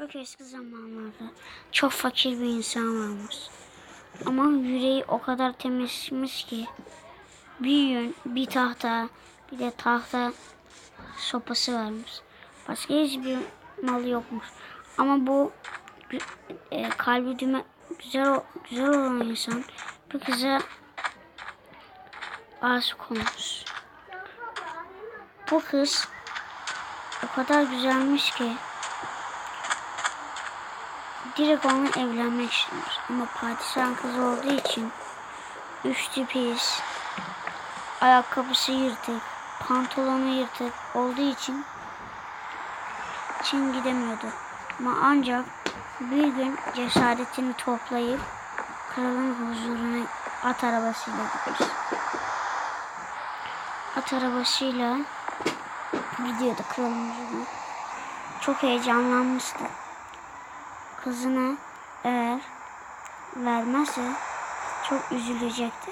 Çok eski zamanlarda çok fakir bir insan varmış. Ama yüreği o kadar temizmiş ki bir yün, bir tahta, bir de tahta sopası varmış. Başka hiçbir malı yokmuş. Ama bu e, kalbi düme, güzel güzel olan insan bir kıza aşık olmuş. Bu kız o kadar güzelmiş ki direkt onunla evlenmek istiyormuş. Ama padişahın kızı olduğu için üstü pis, ayakkabısı yırtık, pantolonu yırtık olduğu için Çin gidemiyordu. Ama ancak bir gün cesaretini toplayıp kralın huzuruna at arabasıyla gidiyor. At arabasıyla gidiyordu kralın huzuruna. Çok heyecanlanmıştı kızına eğer vermezse çok üzülecekti.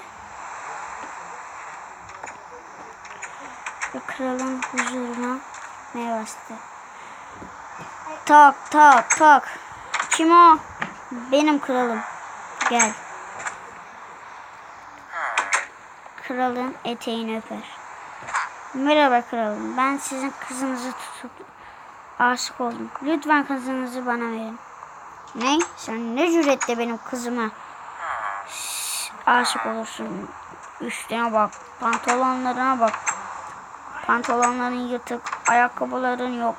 Ve kralın huzuruna ne bastı. Tak tak tak. Kim o? Benim kralım. Gel. Kralın eteğini öper. Merhaba kralım. Ben sizin kızınızı tutup aşık oldum. Lütfen kızınızı bana verin. Ne? Sen ne cüretle benim kızıma aşık olursun. Üstüne bak. Pantolonlarına bak. Pantolonların yırtık. Ayakkabıların yok.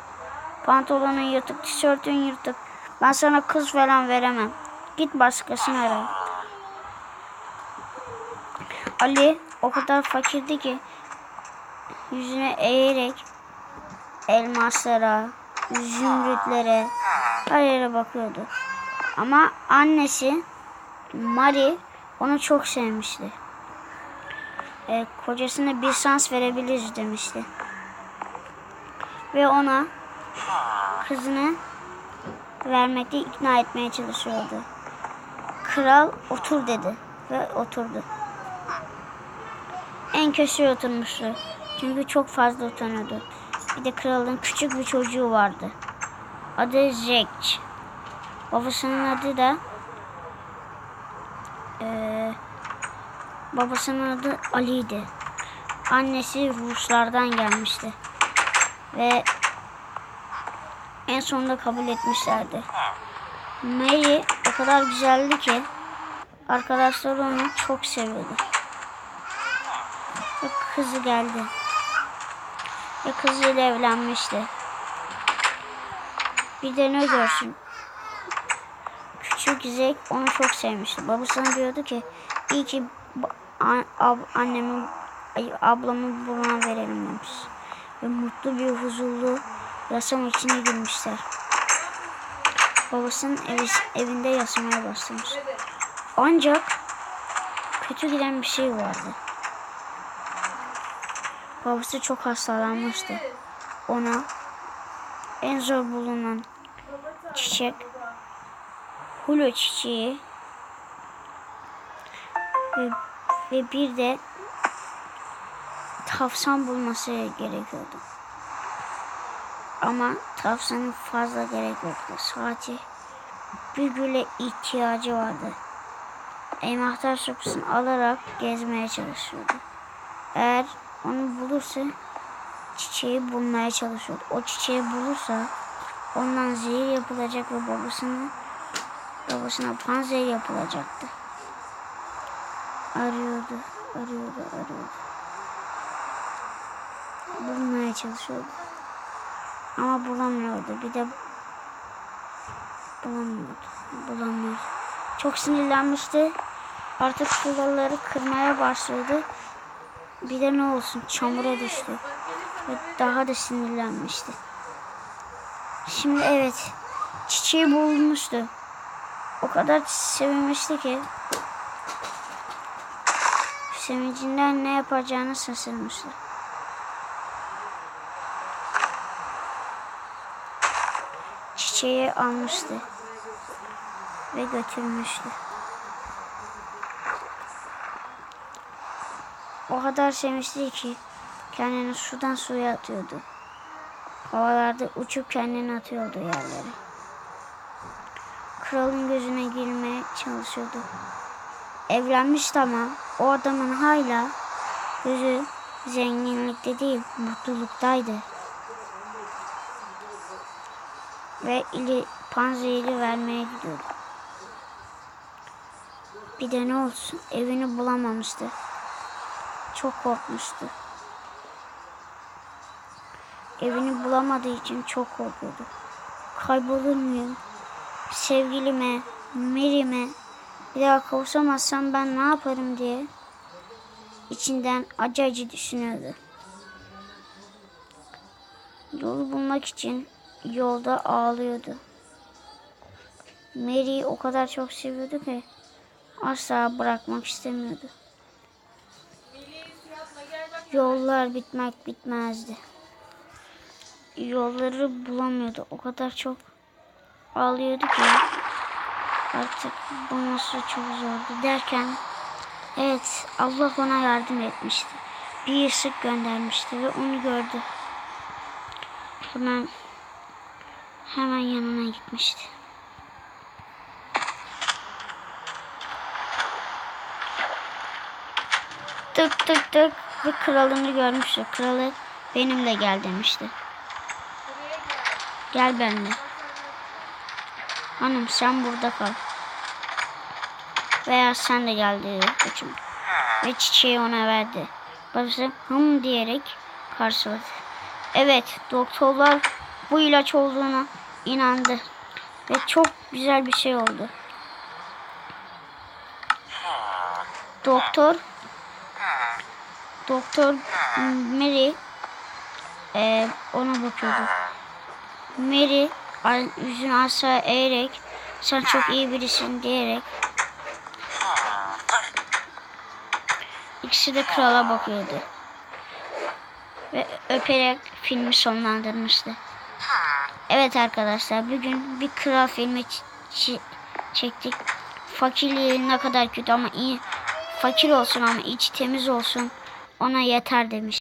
Pantolonun yırtık. Tişörtün yırtık. Ben sana kız falan veremem. Git başkasını ara. Ali o kadar fakirdi ki yüzüne eğerek elmaslara, zümrütlere, her yere bakıyordu. Ama annesi Mari onu çok sevmişti. E, kocasına bir şans verebiliriz demişti. Ve ona kızını vermekte ikna etmeye çalışıyordu. Kral otur dedi ve oturdu. En köşeye oturmuştu. Çünkü çok fazla utanıyordu. Bir de kralın küçük bir çocuğu vardı. Adı Jack. Babasının adı da eee, babasının adı Ali'ydi. Annesi Ruslardan gelmişti. Ve en sonunda kabul etmişlerdi. Mary o kadar güzeldi ki arkadaşları onu çok seviyordu. Ve kızı geldi. Ve kızıyla evlenmişti. Bir de ne görsün. Küçük Zek onu çok sevmişti. Babasına diyordu ki iyi ki ab- annemi ablamı bana verelim demiş. Ve mutlu bir huzurlu yaşam içine girmişler. Babasının evi, evinde yaşamaya başlamış. Ancak kötü giden bir şey vardı. Babası çok hastalanmıştı. Ona en zor bulunan çiçek hulu çiçeği ve, ve bir de tavşan bulması gerekiyordu. Ama tavşanın fazla gerek yoktu. Sadece bir güle ihtiyacı vardı. Envahtar sopasını alarak gezmeye çalışıyordu. Eğer onu bulursa çiçeği bulmaya çalışıyordu. O çiçeği bulursa ondan zehir yapılacak ve babasına babasına panzehir yapılacaktı. Arıyordu, arıyordu, arıyordu. Bulmaya çalışıyordu. Ama bulamıyordu. Bir de bulamıyordu. Bulamıyordu. Çok sinirlenmişti. Artık duvarları kırmaya başladı. Bir de ne olsun çamura düştü. Ve daha da sinirlenmişti. Şimdi evet çiçeği bulmuştu. O kadar sevinmişti ki sevincinden ne yapacağını şaşırmıştı. Çiçeği almıştı ve götürmüştü. O kadar sevmişti ki kendini sudan suya atıyordu. Havalarda uçup kendini atıyordu yerlere. kralın gözüne girmeye çalışıyordu. Evlenmişti ama o adamın hala gözü zenginlikte değil, mutluluktaydı. Ve ili panzehiri vermeye gidiyordu. Bir de ne olsun evini bulamamıştı. Çok korkmuştu. Evini bulamadığı için çok korkuyordu. Kaybolur muyum? Sevgilime, Mary'me bir daha kavuşamazsam ben ne yaparım diye içinden acı acı düşünüyordu. Yolu bulmak için yolda ağlıyordu. Mary'i o kadar çok seviyordu ki asla bırakmak istemiyordu. Yollar bitmek bitmezdi. Yolları bulamıyordu. O kadar çok ağlıyordu ki artık bulması çok zordu derken evet Allah ona yardım etmişti. Bir ışık göndermişti ve onu gördü. Hemen hemen yanına gitmişti. Tık tık tık ve kralını görmüştü. Kralı benimle gel demişti. Gel benimle. Hanım sen burada kal. Veya sen de gel dedi koçum. Ve çiçeği ona verdi. Babası hım diyerek karşıladı. Evet doktorlar bu ilaç olduğuna inandı. Ve çok güzel bir şey oldu. Doktor Doktor Mary e, ona bakıyordu. Mary yüzünü aşağı eğerek sen çok iyi birisin diyerek ikisi de krala bakıyordu. Ve öperek filmi sonlandırmıştı. Evet arkadaşlar bugün bir kral filmi çektik. Fakirliği ne kadar kötü ama iyi fakir olsun ama içi temiz olsun ona yeter demiş.